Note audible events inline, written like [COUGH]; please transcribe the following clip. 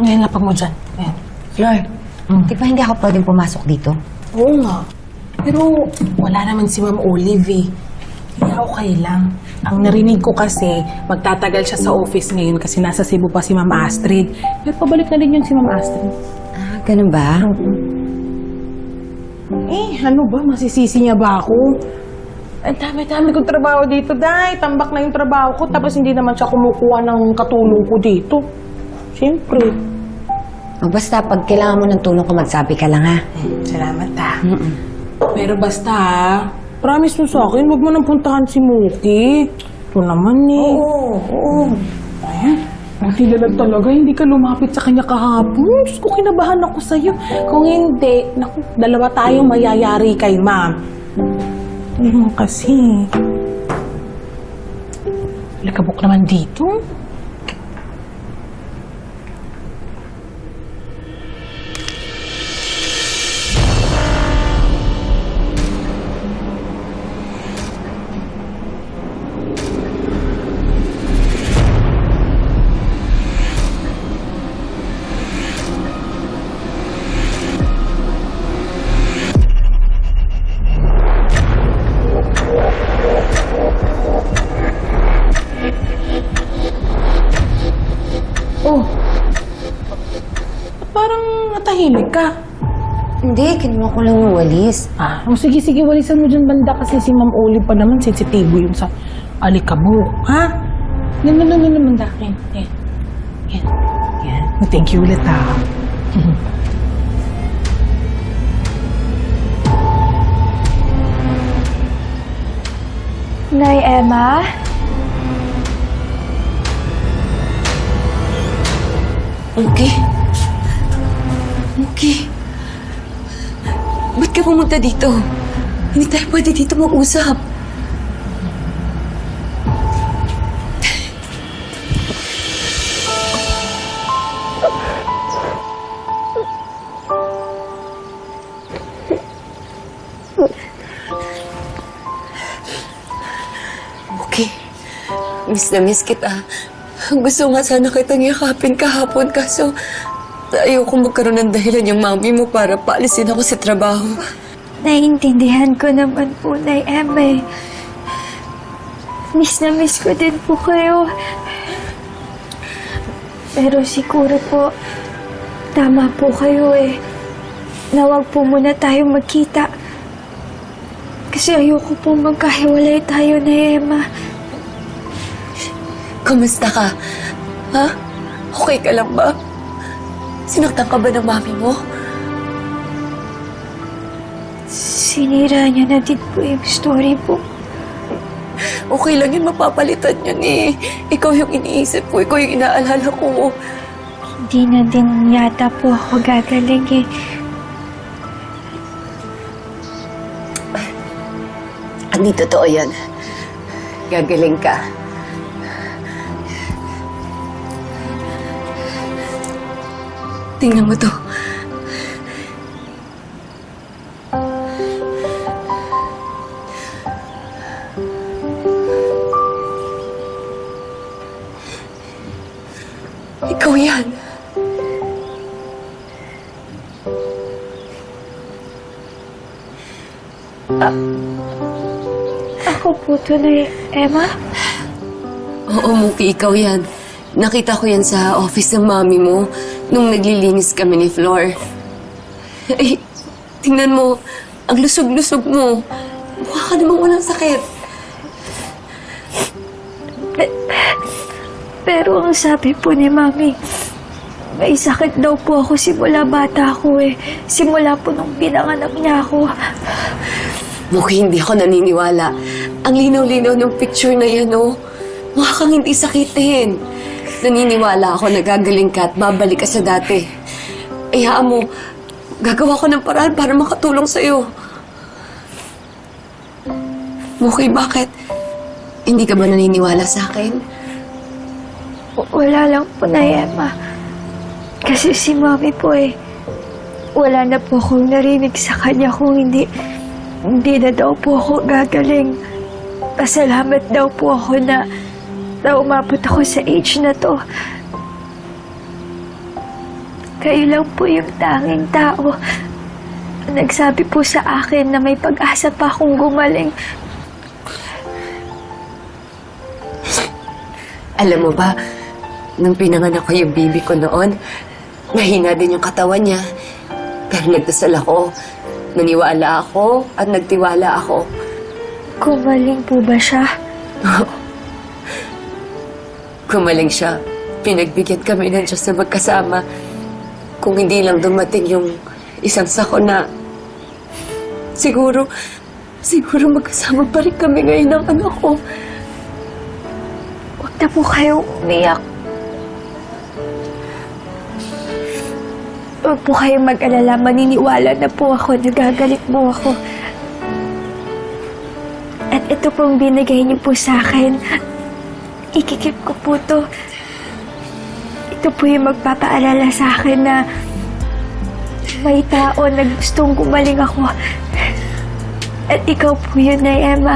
Ngayon lapag mo dyan. Ayan. Flor, Mm. di ba hindi ako pwedeng pumasok dito? Oo nga. Pero wala naman si Ma'am Olive eh. Kaya okay lang. Ang narinig ko kasi, magtatagal siya sa office ngayon kasi nasa Cebu pa si Ma'am Astrid. Pero pabalik na din yun si Ma'am Astrid. Ah, ganun ba? Eh, ano ba? Masisisi niya ba ako? Ang dami-dami kong trabaho dito, Day. Tambak na yung trabaho ko, tapos hindi naman siya kumukuha ng katulong ko dito. Siyempre. O basta, pag kailangan mo ng tulong ko, magsabi ka lang ha. Salamat, ha. Pero basta, ha, promise mo sa akin, huwag mo nang puntahan si Muki. Ito naman, eh. Oo, oo. Ayan. Na lang talaga, hindi ka lumapit sa kanya kahapon. Diyos ko, kinabahan ako sa'yo. Kung hindi, naku, dalawa tayong mayayari kay ma'am. Hindi mo kasi. Lagabok naman dito. Natahimik ka. Hindi, kinuha ko lang yung walis. Ah, oh, sige, sige, walisan mo dyan banda kasi si Ma'am Oli pa naman sensitibo yun sa alikabok, ha? Yan, yan, yan, yan, banda. Yan, yan. Yan. Yan. Thank you ulit, ha? [LAUGHS] Nay Emma? Okay. Okay. Ba't ka pumunta dito? Hindi tayo pwede dito mag-usap. Miss na miss kita. Gusto nga sana kitang yakapin kahapon kaso ayoko magkaroon ng dahilan yung mami mo para paalisin ako sa trabaho. Naiintindihan ko naman po, Nay Emma. eh. Miss na miss ko din po kayo. Pero siguro po, tama po kayo eh. Na wag po muna tayo magkita. Kasi ayoko po magkahiwalay tayo, Nay Emma. Kamusta ka? Ha? Okay ka lang ba? Sinaktan ka ba ng mami mo? Sinira niya na din po yung story po. Okay lang yun, mapapalitan yun eh. Ikaw yung iniisip ko, ikaw yung inaalala ko. Hindi na din yata po ako gagaling eh. Hindi totoo yan. Gagaling ka. Tingnan mo to. Ikaw yan. Ako po Nay Emma. Oo, Muki, ikaw yan. Nakita ko yan sa office ng mami mo nung naglilinis kami ni Flor. Ay, tingnan mo, ang lusog-lusog mo. Mukha ka namang walang sakit. Pero ang sabi po ni Mami, may sakit daw po ako simula bata ako eh. Simula po nung pinanganak niya ako. Muki, hindi ako naniniwala. Ang linaw-linaw ng picture na yan, oh. Mukha kang hindi sakitin. Naniniwala ako na gagaling ka at babalik ka sa dati. Hayaan mo, gagawa ko ng paraan para makatulong sa'yo. Muki, bakit? Hindi ka ba naniniwala sa akin? Wala lang po na Emma. Kasi si Mami po eh, wala na po akong narinig sa kanya kung hindi, hindi na daw po ako gagaling. Pasalamat daw po ako na, na umabot ako sa age na to. Kayo lang po yung tanging tao. Nagsabi po sa akin na may pag-asa pa akong gumaling. Alam mo ba, nung pinanganak ko yung baby ko noon, mahina din yung katawan niya. Pero nagdasal ako, naniwala ako, at nagtiwala ako. Gumaling po ba siya? Kumaling siya. Pinagbigyan kami ng Diyos na magkasama. Kung hindi lang dumating yung isang sako na siguro, siguro magkasama pa rin kami ngayon ng anak ko. Huwag na po kayong umiyak. Huwag po kayong mag-alala. Maniniwala na po ako. Nagagalit mo ako. At ito pong binigay niyo po sa akin. Ikikip ko po to. Ito po yung magpapaalala sa akin na may tao na gustong gumaling ako. At ikaw po yun, Emma.